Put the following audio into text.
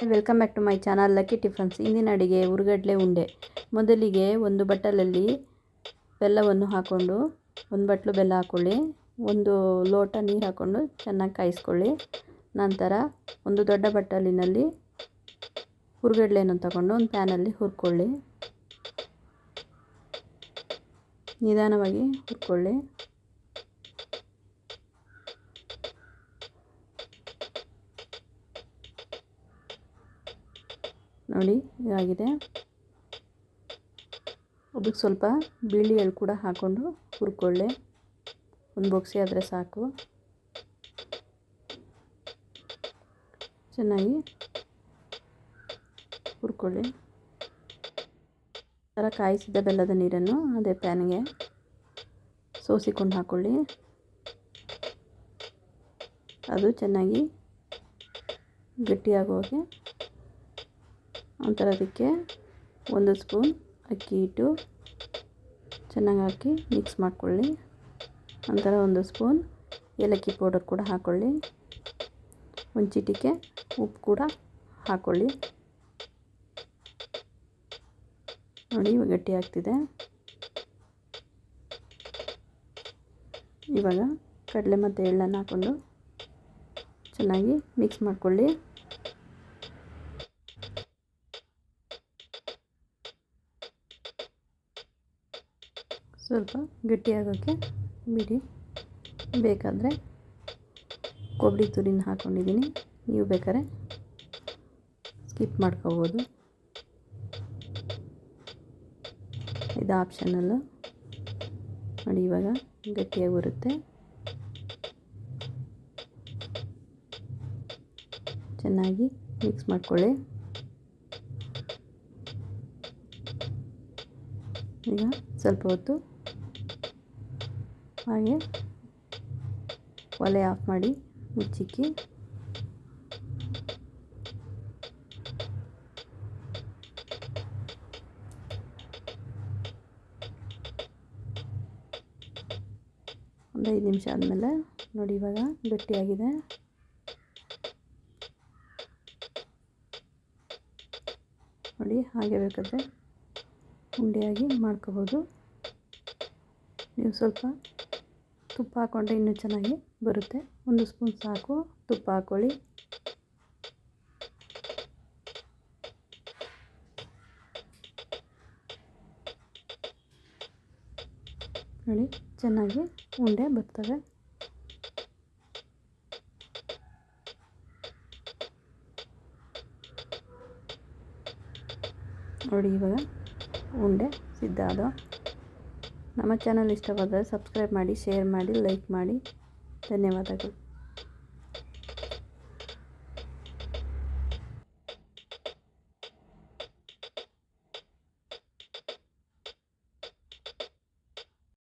Welcome back to my channel lucky tiffins ಇಂದಿನ ಅಡಿಗೆ ಉರುಗಡ್ಲೆ ಉಂಡೆ. ಮೊದಲಿಗೆ ಒಂದು ಬಟ್ಟಲಲ್ಲಿ ಬೆಲ್ಲವನ್ನು ಹಾಕ್ಕೊಂಡು ಒಂದು ಬಟ್ಲು ಬೆಲ್ಲ ಹಾಕ್ಕೊಳ್ಳಿ ಒಂದು ಲೋಟ ನೀರು ಹಾಕ್ಕೊಂಡು ಚೆನ್ನಾಗಿ ಕಾಯಿಸ್ಕೊಳ್ಳಿ. ನಂತರ ಒಂದು ದೊಡ್ಡ ಬಟ್ಟಲಿನಲ್ಲಿ ಹುರುಗಡ್ಲೆಯನ್ನು ತಗೊಂಡು ಒಂದು ಪ್ಯಾನಲ್ಲಿ ಹುರ್ಕೊಳ್ಳಿ. ನಿಧಾನವಾಗಿ ಹುರ್ಕೊಳ್ಳಿ. ನೋಡಿ, ಇದಾಗಿದೆ. ಅದಕ್ಕೆ ಸ್ವಲ್ಪ ಬಿಳಿ ಎಳ್ಳು ಕೂಡ ಹಾಕ್ಕೊಂಡು ಹುರ್ಕೊಳ್ಳಿ. ಒಂದು ಬೊಕ್ಸಿ ಆದರೆ ಸಾಕು. ಚೆನ್ನಾಗಿ ಹುರ್ಕೊಳ್ಳಿ. ಥರ ಕಾಯಿಸಿದ ಬೆಲ್ಲದ ನೀರನ್ನು ಅದೇ ಪ್ಯಾನ್ಗೆ ಸೋಸಿಕೊಂಡು ಹಾಕ್ಕೊಳ್ಳಿ ಅದು ಚೆನ್ನಾಗಿ ಗಟ್ಟಿಯಾಗೋಗೆ ನಂತರ ಅದಕ್ಕೆ ಒಂದು ಸ್ಪೂನ್ ಅಕ್ಕಿ ಹಿಟ್ಟು ಚೆನ್ನಾಗಿ ಹಾಕಿ ಮಿಕ್ಸ್ ಮಾಡ್ಕೊಳ್ಳಿ. ಒಂಥರ ಒಂದು ಸ್ಪೂನ್ ಏಲಕ್ಕಿ ಪೌಡರ್ ಕೂಡ ಹಾಕ್ಕೊಳ್ಳಿ ಒಂದು ಚಿಟಿಕೆ ಉಪ್ಪು ಕೂಡ ಹಾಕ್ಕೊಳ್ಳಿ ನೋಡಿ ಇವಾಗ ಗಟ್ಟಿ ಆಗ್ತಿದೆ. ಇವಾಗ ಕಡಲೆ ಮತ್ತು ಎಳ್ಳನ್ನು ಹಾಕ್ಕೊಂಡು ಚೆನ್ನಾಗಿ ಮಿಕ್ಸ್ ಮಾಡ್ಕೊಳ್ಳಿ. ಸ್ವಲ್ಪ ಗಟ್ಟಿಯಾಗೋಕ್ಕೆ ಬಿಡಿ. ಬೇಕಾದರೆ ಕೊಬ್ಬರಿ ತುರಿನ ಹಾಕ್ಕೊಂಡಿದ್ದೀನಿ ನೀವು ಬೇಕಾದ್ರೆ ಸ್ಕಿಪ್ ಮಾಡ್ಕೋಬೋದು. ಇದು ಆಪ್ಷನಲ್ಲು ನೋಡಿ, ಇವಾಗ ಗಟ್ಟಿಯಾಗಿ ಬರುತ್ತೆ. ಚೆನ್ನಾಗಿ ಮಿಕ್ಸ್ ಮಾಡ್ಕೊಳ್ಳಿ. ಈಗ ಸ್ವಲ್ಪ ಹೊತ್ತು ಹಾಗೆ ಒಲೆ ಆಫ್ ಮಾಡಿ ಮುಚ್ಚಿಕ್ಕಿ. ಒಂದು ಐದು ನಿಮಿಷ ಆದಮೇಲೆ ನೋಡಿ ಇವಾಗ ಗಟ್ಟಿಯಾಗಿದೆ. ನೋಡಿ ಹಾಗೆ ಬೇಕಾದರೆ ಉಂಡೆಯಾಗಿ ಮಾಡ್ಕೋಬೋದು. ನೀವು ಸ್ವಲ್ಪ ತುಪ್ಪ ಹಾಕ್ಕೊಂಡ್ರೆ ಇನ್ನೂ ಚೆನ್ನಾಗಿ ಬರುತ್ತೆ. ಒಂದು ಸ್ಪೂನ್ ಸಾಕು. ತುಪ್ಪ ಹಾಕ್ಕೊಳ್ಳಿ ನೋಡಿ, ಚೆನ್ನಾಗಿ ಉಂಡೆ ಬರ್ತವೆ. ನೋಡಿ, ಇವಾಗ ಉಂಡೆ ಸಿದ್ಧ ಅದು ನಮ್ಮ ಚಾನಲ್ ಇಷ್ಟವಾದರೆ ಸಬ್ಸ್ಕ್ರೈಬ್ ಮಾಡಿ ಶೇರ್ ಮಾಡಿ ಲೈಕ್ ಮಾಡಿ. ಧನ್ಯವಾದಗಳು.